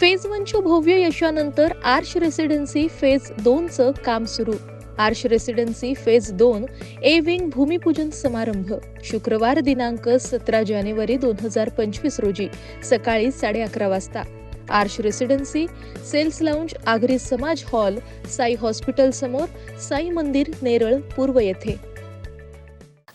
Phase वनच्या भव्य यशानंतर आर्श रेसिडेन्सी फेज दोनचं काम सुरू. आर्श रेसिडेन्सी फेज दोन ए विंग भूमिपूजन समारंभ. शुक्रवार दिनांक सतरा जानेवारी दोन हजार पंचवीस रोजी सकाळी साडे अकरा वाजता. Aarsh residency sales lounge Agri Samaj hall Sai hospital समोर साई मंदिर नेरळ पूर्व येथे.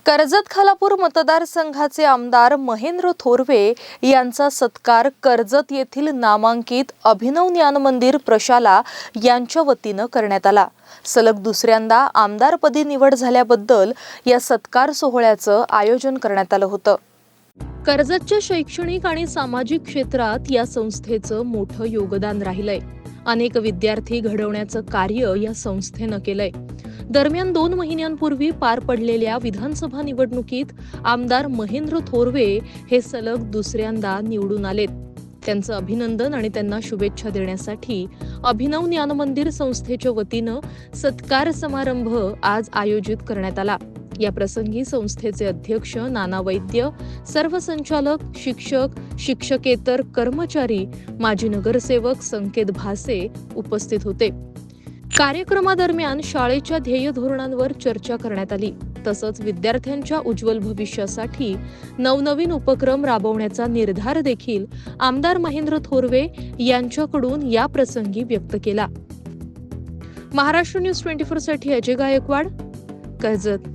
कर्जत खालापूर मतदारसंघाचे आमदार महेंद्र थोरवे यांचा सत्कार कर्जत येथील नामांकित अभिनव ज्ञान मंदिर प्रशाला यांच्या वतीनं करण्यात आला. सलग दुसऱ्यांदा आमदारपदी निवड झाल्याबद्दल या सत्कार सोहळ्याचं आयोजन करण्यात आलं होतं. कर्जतच्या शैक्षणिक आणि सामाजिक क्षेत्रात या संस्थेचं मोठं योगदान राहिलंय. अनेक विद्यार्थी घडवण्याचं कार्य या संस्थेनं केलंय. दरम्यान दोन महिन्यांपूर्वी पार पडलेल्या विधानसभा निवडणुकीत आमदार महेंद्र थोरवे हे सलग दुसऱ्यांदा निवडून आलेत. त्यांचं अभिनंदन आणि त्यांना शुभेच्छा देण्यासाठी अभिनव ज्ञान मंदिर संस्थेच्या वतीनं सत्कार समारंभ आज आयोजित करण्यात आला. या प्रसंगी संस्थेचे अध्यक्ष नाना वैद्य सर्व संचालक शिक्षक शिक्षकेतर कर्मचारी माजी नगरसेवक संकेत भासे उपस्थित होते. कार्यक्रमादरम्यान शाळेच्या ध्येय धोरणांवर चर्चा करण्यात आली. तसंच विद्यार्थ्यांच्या उज्ज्वल भविष्यासाठी नवनवीन उपक्रम राबवण्याचा निर्धार देखील आमदार महेंद्र थोरवे यांच्याकडून या प्रसंगी व्यक्त केला. महाराष्ट्र न्यूज ट्वेंटी फोरसाठी अजय गायकवाड कर्जत.